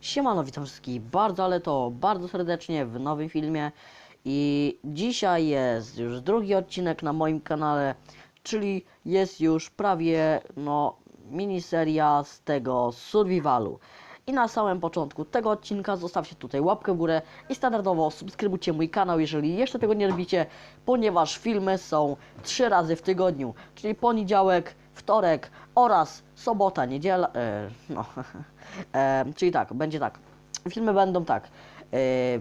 Siemano, witam wszystkich bardzo, ale to bardzo serdecznie w nowym filmie i dzisiaj jest już drugi odcinek na moim kanale, czyli jest już prawie no miniseria z tego survivalu. I na samym początku tego odcinka zostawcie tutaj łapkę w górę i standardowo subskrybujcie mój kanał, jeżeli jeszcze tego nie robicie, ponieważ filmy są trzy razy w tygodniu, czyli poniedziałek, wtorek oraz sobota, niedziela, e, no, e, czyli tak, będzie tak, filmy będą tak, e,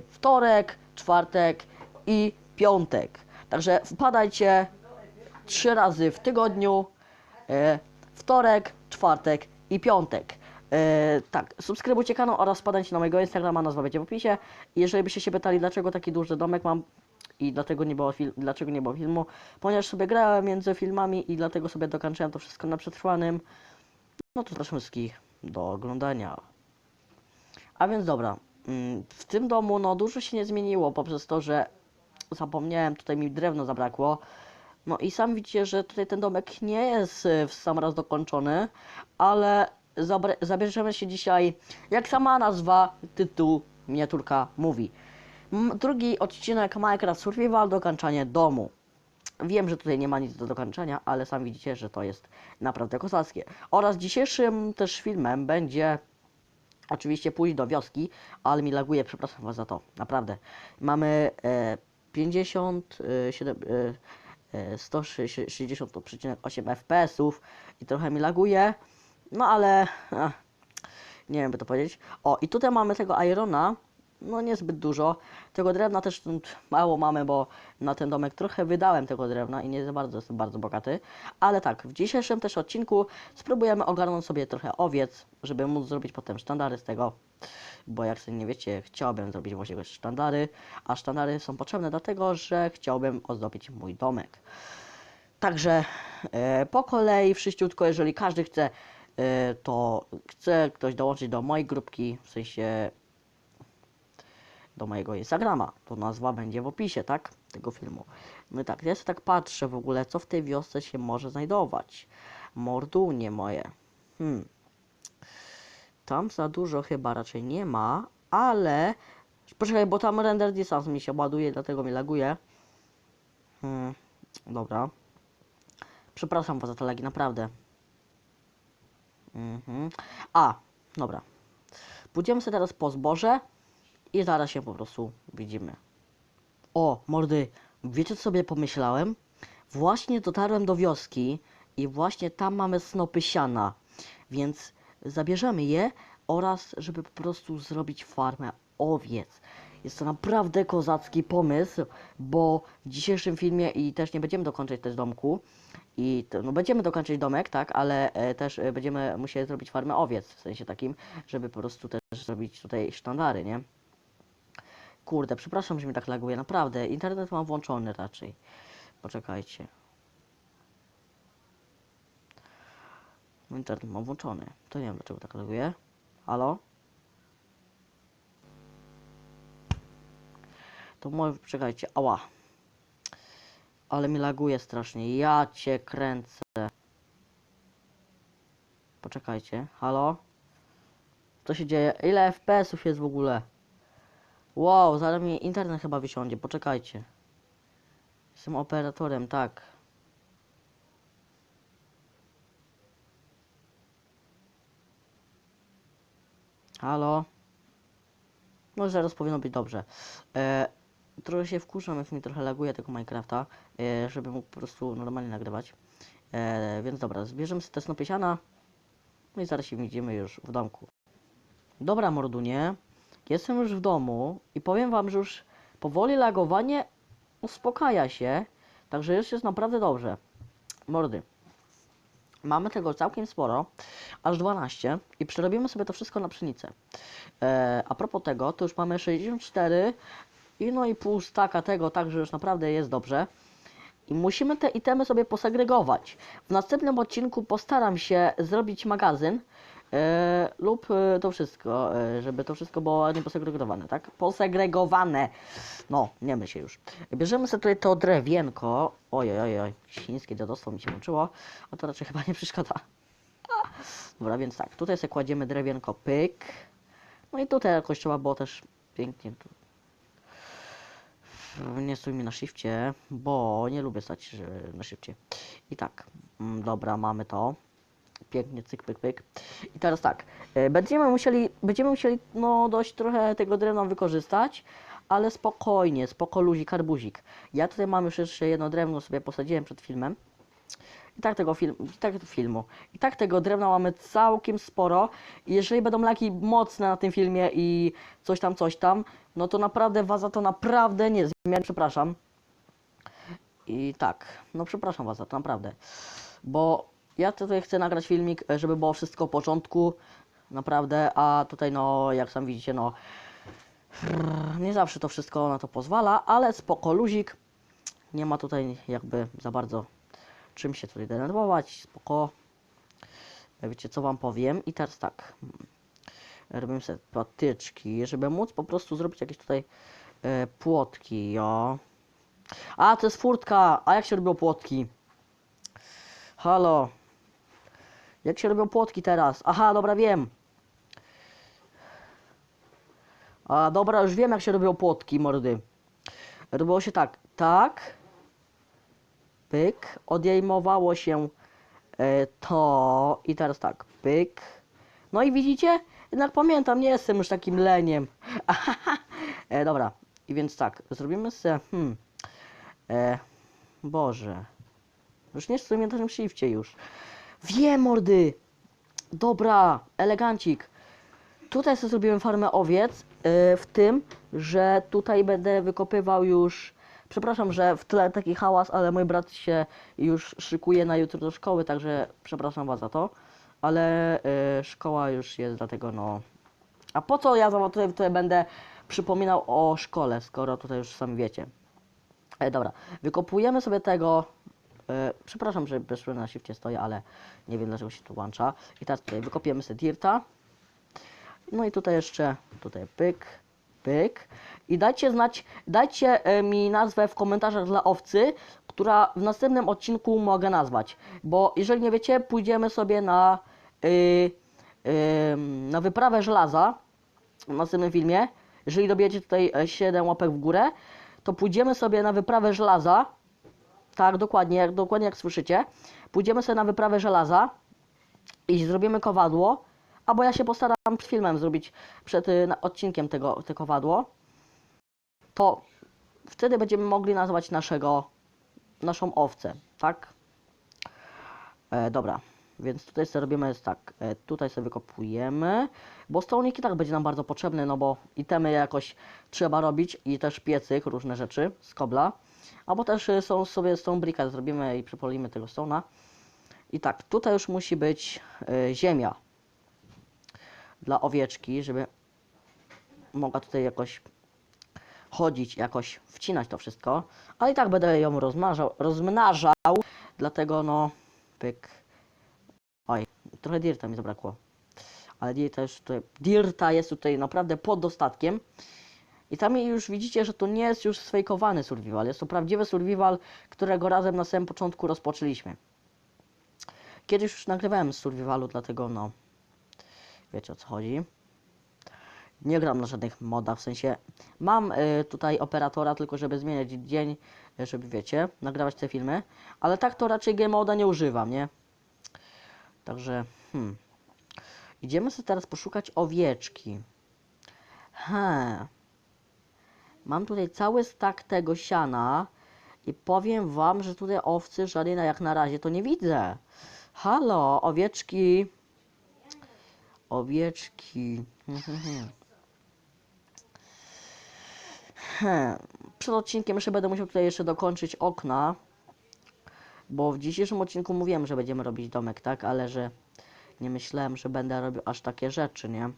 wtorek, czwartek i piątek, także wpadajcie trzy razy w tygodniu, e, wtorek, czwartek i piątek. E, tak, subskrybujcie kanał oraz wpadajcie na mojego Instagrama, nazwa będzie w opisie. Jeżeli byście się pytali, dlaczego taki duży domek mam i dlatego nie było, fil- dlaczego nie było filmu, ponieważ sobie grałem między filmami i dlatego sobie dokończyłem to wszystko na przetrwanym. No to zapraszam wszystkich do oglądania. A więc dobra, mm, w tym domu no dużo się nie zmieniło poprzez to, że zapomniałem, tutaj mi drewno zabrakło. No i sam widzicie, że tutaj ten domek nie jest e, w sam raz dokończony, ale zabierzemy się dzisiaj, jak sama nazwa, tytuł, miniaturka mówi. Drugi odcinek Minecraft Survival, dokończanie domu. Wiem, że tutaj nie ma nic do dokończenia, ale sam widzicie, że to jest naprawdę kozackie. Oraz dzisiejszym też filmem będzie oczywiście pójść do wioski, ale mi laguje, przepraszam was za to, naprawdę. Mamy e, 50, e, 7, e, e, 160,8 FPS-ów i trochę mi laguje, no ale nie wiem by to powiedzieć. O, i tutaj mamy tego Irona, no niezbyt dużo. Tego drewna też mało mamy, bo na ten domek trochę wydałem tego drewna i nie za bardzo jestem bardzo bogaty. Ale tak, w dzisiejszym też odcinku spróbujemy ogarnąć sobie trochę owiec, żeby móc zrobić potem sztandary z tego. Bo jak sobie nie wiecie, chciałbym zrobić właśnie sztandary, a sztandary są potrzebne dlatego, że chciałbym ozdobić mój domek. Także e, po kolei wszyściutko, jeżeli każdy chce, e, to chce ktoś dołączyć do mojej grupki, w sensie do mojego Instagrama. To nazwa będzie w opisie, tak? Tego filmu. No tak, ja sobie tak patrzę w ogóle, co w tej wiosce się może znajdować. Mordunie moje. Hmm. Tam za dużo chyba raczej nie ma, ale... Poczekaj, bo tam render distance mi się ładuje, dlatego mi laguje. Hmm. Dobra. Przepraszam was za te lagi, naprawdę. Mhm. A, dobra. Pójdziemy sobie teraz po zboże i zaraz się po prostu widzimy. O, mordy, wiecie co sobie pomyślałem? Właśnie dotarłem do wioski i właśnie tam mamy snopy siana, więc zabierzemy je oraz żeby po prostu zrobić farmę owiec. Jest to naprawdę kozacki pomysł, bo w dzisiejszym filmie i też nie będziemy dokończyć też domku i to, no będziemy dokończyć domek, tak, ale e, też e, będziemy musieli zrobić farmę owiec, w sensie takim, żeby po prostu też zrobić tutaj sztandary, nie? Kurde, przepraszam, że mi tak laguje, naprawdę. Internet mam włączony raczej. Poczekajcie. Internet mam włączony. To nie wiem dlaczego tak laguje. Halo? To może, czekajcie, ała. Ale mi laguje strasznie. Ja cię kręcę. Poczekajcie, halo? Co się dzieje? Ile FPS-ów jest w ogóle? Wow, zaraz mi internet chyba wysiądzie, poczekajcie. Jestem operatorem, tak. Halo? No zaraz powinno być dobrze. E, trochę się wkurzam, jak mi trochę laguje tego Minecrafta, e, żeby mógł po prostu normalnie nagrywać. E, więc dobra, zbierzemy sobie te snopy siana. No i zaraz się widzimy już w domku. Dobra, mordunie. Jestem już w domu i powiem wam, że już powoli lagowanie uspokaja się, także już jest naprawdę dobrze. Mordy. Mamy tego całkiem sporo, aż 12 i przerobimy sobie to wszystko na pszenicę. E, a propos tego, to już mamy 64 i no i pół staka tego, także już naprawdę jest dobrze. I musimy te itemy sobie posegregować. W następnym odcinku postaram się zrobić magazyn lub e, to wszystko, e, żeby to wszystko było ładnie posegregowane, tak? Posegregowane. No, nie my się już. Bierzemy sobie tutaj to drewienko. Ojej, ojej, oj, chińskie dziadostwo mi się włączyło, a to raczej chyba nie przeszkadza. Dobra, więc tak, tutaj sobie kładziemy drewienko pyk. No i tutaj jakoś trzeba było też pięknie tu. Nie stój mi na shifcie, bo nie lubię stać na shifcie. I tak, mm, dobra, mamy to. Pięknie, cyk, pyk, pyk. I teraz tak, e, będziemy musieli, będziemy musieli no dość trochę tego drewna wykorzystać, ale spokojnie, spoko luzik, karbuzik. Ja tutaj mam już jeszcze jedno drewno sobie posadziłem przed filmem. I tak tego film, i tak filmu. I tak tego drewna mamy całkiem sporo. I jeżeli będą laki mocne na tym filmie i coś tam, coś tam, no to naprawdę was za to naprawdę nie zmienię, przepraszam. I tak, no przepraszam was za to, naprawdę. Bo ja tutaj chcę nagrać filmik, e, żeby było wszystko w początku, naprawdę, a tutaj no, jak sam widzicie, no nie zawsze to wszystko na to pozwala, ale spoko luzik. Nie ma tutaj jakby za bardzo czym się tutaj denerwować, spoko. Wiecie co wam powiem? I teraz tak. Robimy sobie patyczki, żeby móc po prostu zrobić jakieś tutaj e, płotki, jo. A, to jest furtka! A jak się robią płotki? Halo? Jak się robią płotki teraz? Aha, dobra, wiem. A, dobra, już wiem jak się robią płotki, mordy. Robiło się tak, tak, pyk, odejmowało się e, to i teraz tak, pyk. No i widzicie? Jednak pamiętam, nie jestem już takim leniem. e, dobra, i więc tak, zrobimy sobie, hmm, e, Boże, już nie stoję na tym shifcie już. Wiem, mordy! Dobra, elegancik. Tutaj sobie zrobiłem farmę owiec, yy, w tym, że tutaj będę wykopywał już. Przepraszam, że w tle taki hałas, ale mój brat się już szykuje na jutro do szkoły, także przepraszam was za to. Ale yy, szkoła już jest, dlatego no. A po co ja wam tutaj, tutaj będę przypominał o szkole, skoro tutaj już sami wiecie. E, dobra, wykopujemy sobie tego. E, przepraszam, że bez na shifcie stoję, ale nie wiem dlaczego się tu łącza. I teraz tutaj wykopiemy sobie dirta. No i tutaj jeszcze, tutaj pyk, pyk. I dajcie znać, dajcie e, mi nazwę w komentarzach dla owcy, która w następnym odcinku mogę nazwać. Bo jeżeli nie wiecie, pójdziemy sobie na, y, y, na wyprawę żelaza w następnym filmie. Jeżeli dobijecie tutaj 7 łapek w górę, to pójdziemy sobie na wyprawę żelaza. Tak, dokładnie, jak, dokładnie jak słyszycie. Pójdziemy sobie na wyprawę żelaza i zrobimy kowadło. Albo ja się postaram przed filmem zrobić, przed y, odcinkiem tego, te kowadło. To wtedy będziemy mogli nazwać naszego, naszą owcę, tak? E, dobra, więc tutaj sobie robimy jest tak, e, tutaj sobie wykopujemy, bo stołnik i tak będzie nam bardzo potrzebny, no bo itemy jakoś trzeba robić i też piecyk, różne rzeczy z kobla. Albo też y, są sobie stone bricka zrobimy i przypolimy tego stona. I tak, tutaj już musi być y, ziemia dla owieczki, żeby mogła tutaj jakoś chodzić, jakoś wcinać to wszystko. Ale i tak będę ją rozmnażał, rozmnażał dlatego no, pyk. Trochę dirta mi zabrakło. Ale dirta już tutaj, dirta jest tutaj naprawdę pod dostatkiem. I tam już widzicie, że to nie jest już sfejkowany survival, jest to prawdziwy survival, którego razem na samym początku rozpoczęliśmy. Kiedyś już nagrywałem z survivalu, dlatego no, wiecie o co chodzi. Nie gram na żadnych modach, w sensie mam y, tutaj operatora tylko, żeby zmieniać dzień, y, żeby wiecie, nagrywać te filmy, ale tak to raczej game moda nie używam, nie? Także, hmm. Idziemy sobie teraz poszukać owieczki. Ha. Mam tutaj cały stak tego siana i powiem wam, że tutaj owcy żadnej jak na razie to nie widzę. Halo, owieczki. Owieczki. Hmm. Przed odcinkiem jeszcze będę musiał tutaj jeszcze dokończyć okna. Bo w dzisiejszym odcinku mówiłem, że będziemy robić domek, tak? Ale że nie myślałem, że będę robił aż takie rzeczy, nie?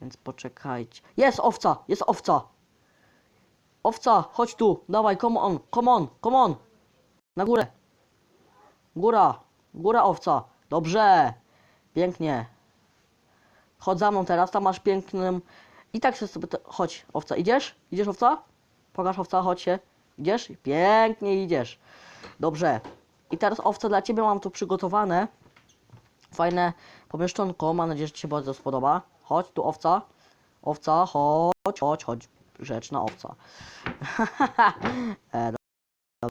Więc poczekajcie. Jest owca! Jest owca! Owca, chodź tu! Dawaj, come on, come on, come on! Na górę! Góra! Góra owca! Dobrze! Pięknie! Chodź za mną teraz, tam masz pięknym... I tak sobie... Te... Chodź, owca, idziesz? Idziesz, owca? Pokaż, owca, chodź się. Idziesz? Pięknie idziesz. Dobrze. I teraz owca dla Ciebie mam tu przygotowane. Fajne pomieszczonko, mam nadzieję, że Ci się bardzo spodoba. chodź tu owca. Owca, chodź, chodź, chodź. Rzeczna owca. e,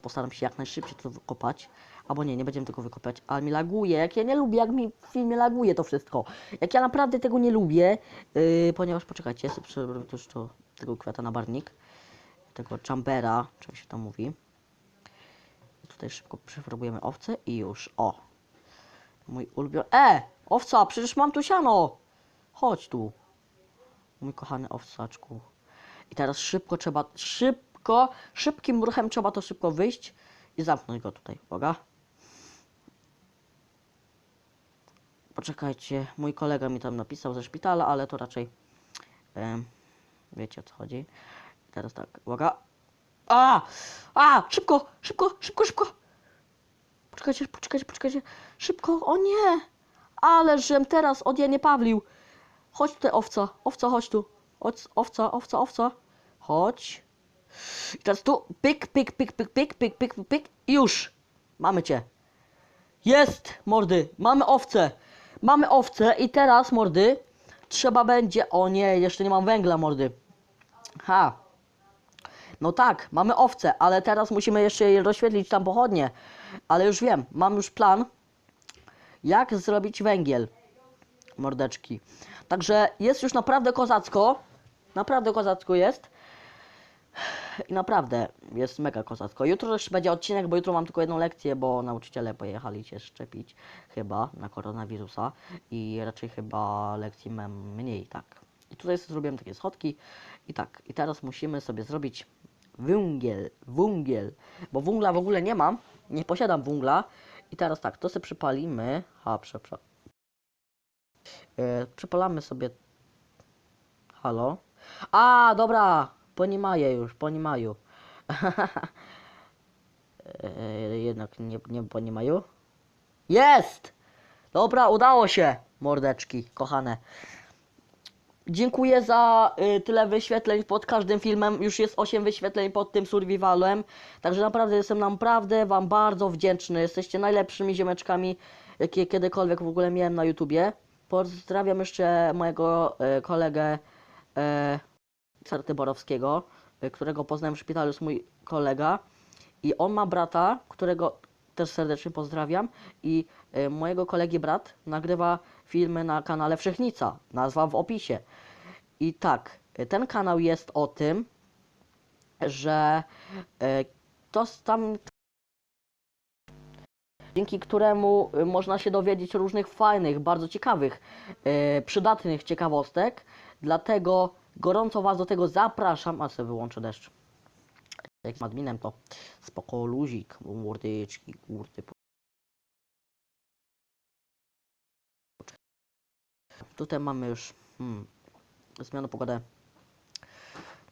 postaram się jak najszybciej to wykopać. Albo nie, nie będziemy tego wykopać, ale mi laguje. Jak ja nie lubię, jak mi w filmie laguje to wszystko. Jak ja naprawdę tego nie lubię, yy, ponieważ poczekajcie, ja sobie też to, tego kwiata na barnik. Tego chambera, jak się to mówi. Tutaj szybko przefarbujemy owce i już. O! Mój ulubiony. E! Owca, przecież mam tu siano! Chodź tu. Mój kochany owcaczku. I teraz szybko trzeba, szybko, szybkim ruchem trzeba to szybko wyjść i zamknąć go tutaj. Uwaga. Poczekajcie, mój kolega mi tam napisał ze szpitala, ale to raczej em, wiecie o co chodzi. Teraz tak, uwaga. A! A! Szybko! Szybko! Szybko! Szybko! Poczekajcie, poczekajcie, poczekajcie. Szybko! O nie! Ale żem teraz odjanie Pawlił. Chodź tutaj, owca. Owca, chodź tu. Owca, owca, owca. owca. Chodź. I teraz tu. Pyk, pyk, pyk, pyk, pyk, pyk, pyk, pyk. I już. Mamy cię. Jest, mordy. Mamy owce. Mamy owce i teraz, mordy, trzeba będzie... O nie, jeszcze nie mam węgla, mordy. Ha. No tak, mamy owce, ale teraz musimy jeszcze je rozświetlić tam pochodnie. Ale już wiem, mam już plan, jak zrobić węgiel. Mordeczki. Także jest już naprawdę kozacko. Naprawdę kozacko jest. I naprawdę jest mega kozacko. Jutro też będzie odcinek, bo jutro mam tylko jedną lekcję, bo nauczyciele pojechali się szczepić chyba na koronawirusa i raczej chyba lekcji mam mniej, tak. I tutaj sobie zrobiłem takie schodki i tak. I teraz musimy sobie zrobić węgiel, węgiel, bo węgla w ogóle nie mam, nie posiadam węgla. I teraz tak, to sobie przypalimy. Ha, przepraszam. Yy, przypalamy sobie. Halo? A, dobra, ponimaję już, ponimaju. Yy, jednak nie, nie ponimaju. Jest! Dobra, udało się, mordeczki, kochane. Dziękuję za y, tyle wyświetleń pod każdym filmem. Już jest 8 wyświetleń pod tym survivalem. Także naprawdę jestem naprawdę Wam bardzo wdzięczny. Jesteście najlepszymi ziomeczkami, jakie kiedykolwiek w ogóle miałem na YouTubie. Pozdrawiam jeszcze mojego y, kolegę y, Borowskiego, y, którego poznałem w szpitalu, jest mój kolega. I on ma brata, którego też serdecznie pozdrawiam. I y, mojego kolegi brat nagrywa filmy na kanale Wszechnica. Nazwa w opisie. I tak, ten kanał jest o tym, że y, to tam dzięki któremu y, można się dowiedzieć różnych fajnych, bardzo ciekawych, y, przydatnych ciekawostek. Dlatego gorąco Was do tego zapraszam, a sobie wyłączę deszcz. Jak z adminem to spoko luzik, mordyczki, kurty. Tutaj mamy już hmm, zmianę pogody.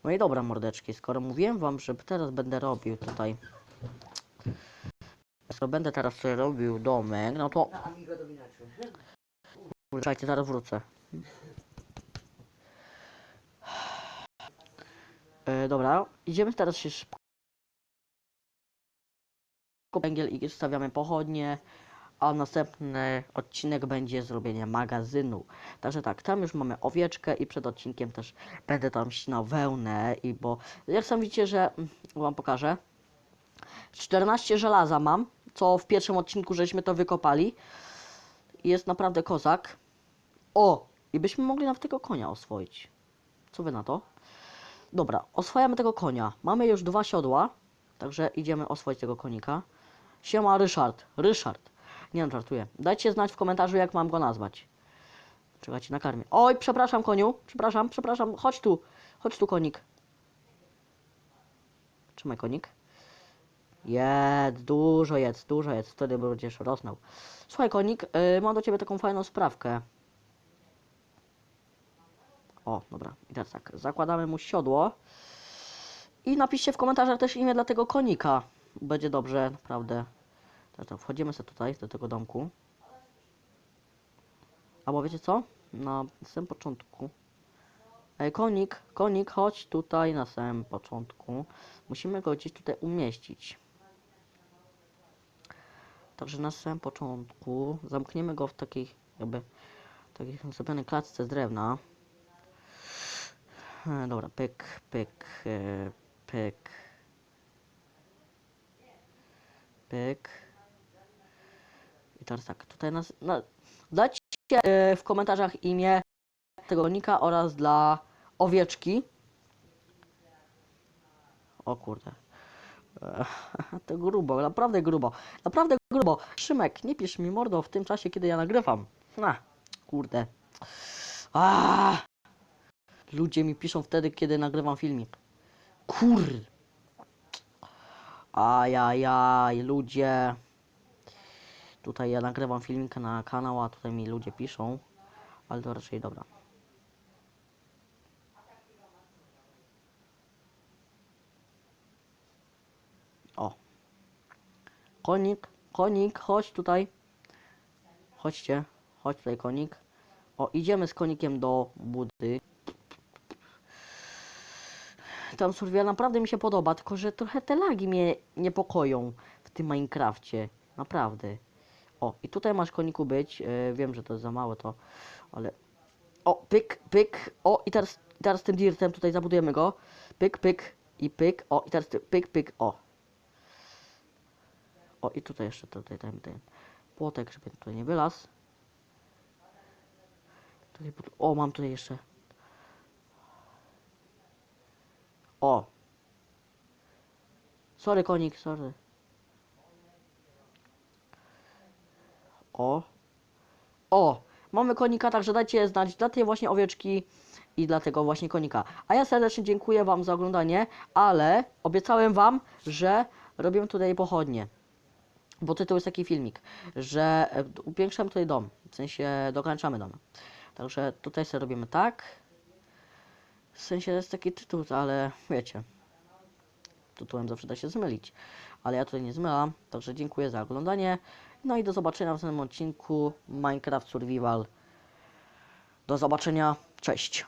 No i dobra mordeczki, skoro mówiłem wam, że teraz będę robił tutaj skoro będę teraz robił domek, no to. Czekajcie, zaraz wrócę. E, dobra, idziemy teraz się szybko. Węgiel i stawiamy pochodnie, a następny odcinek będzie zrobienie magazynu. Także tak, tam już mamy owieczkę i przed odcinkiem też będę tam ścinał wełnę i bo jak sam widzicie, że mm, wam pokażę. 14 żelaza mam, co w pierwszym odcinku żeśmy to wykopali. Jest naprawdę kozak. O! I byśmy mogli nawet tego konia oswoić. Co wy na to? Dobra, oswajamy tego konia. Mamy już dwa siodła, także idziemy oswoić tego konika. Siema Ryszard. Ryszard. Nie wiem, żartuję. Dajcie znać w komentarzu, jak mam go nazwać. Czekajcie, na karmie. Oj, przepraszam koniu. Przepraszam, przepraszam. Chodź tu. Chodź tu, konik. Trzymaj, konik. Jedz, dużo jedz, dużo jedz. Wtedy będziesz rosnął. Słuchaj, konik, yy, mam do ciebie taką fajną sprawkę. O, dobra. I teraz tak, zakładamy mu siodło. I napiszcie w komentarzach też imię dla tego konika. Będzie dobrze, naprawdę. Tak, wchodzimy sobie tutaj, do tego domku. Albo wiecie co? Na samym początku. Ej, konik, konik, chodź tutaj na samym początku. Musimy go gdzieś tutaj umieścić. Także na samym początku zamkniemy go w takiej jakby takiej zrobionej klatce z drewna. E, Dobra, pyk, pyk, e, pyk. Pyk. Teraz tak, tutaj nas, na, dajcie e, w komentarzach imię tego rolnika oraz dla owieczki. O kurde. E, To grubo, naprawdę grubo. Naprawdę grubo. Szymek, nie pisz mi mordo w tym czasie, kiedy ja nagrywam. Na, kurde. A! Ludzie mi piszą wtedy, kiedy nagrywam filmik. Kur. Ajajaj, ludzie. Tutaj ja nagrywam filmik na kanał, a tutaj mi ludzie piszą. Ale to raczej dobra. O. Konik, konik, chodź tutaj. Chodźcie, chodź tutaj konik. O, idziemy z konikiem do budy. Tam survival naprawdę mi się podoba, tylko że trochę te lagi mnie niepokoją w tym Minecrafcie. Naprawdę. O, i tutaj masz koniku być. E, wiem, że to jest za małe to, ale... O, pyk, pyk. O, i teraz, teraz tym dirtem tutaj zabudujemy go. Pyk, pyk i pyk. O, i teraz pyk, pyk, o. O, i tutaj jeszcze tutaj ten, ten płotek, żeby tutaj nie wylazł. Tutaj, o, mam tutaj jeszcze. O. Sorry, konik, sorry. O. O. Mamy konika, także dajcie znać dla tej właśnie owieczki i dla tego właśnie konika. A ja serdecznie dziękuję Wam za oglądanie, ale obiecałem Wam, że robimy tutaj pochodnie. Bo tytuł jest taki filmik, że e, upiększamy tutaj dom, w sensie dokończamy dom. Także tutaj sobie robimy tak. W sensie jest taki tytuł, ale wiecie. Tytułem zawsze da się zmylić. Ale ja tutaj nie zmylam, także dziękuję za oglądanie. No i do zobaczenia w następnym odcinku Minecraft Survival. Do zobaczenia, cześć.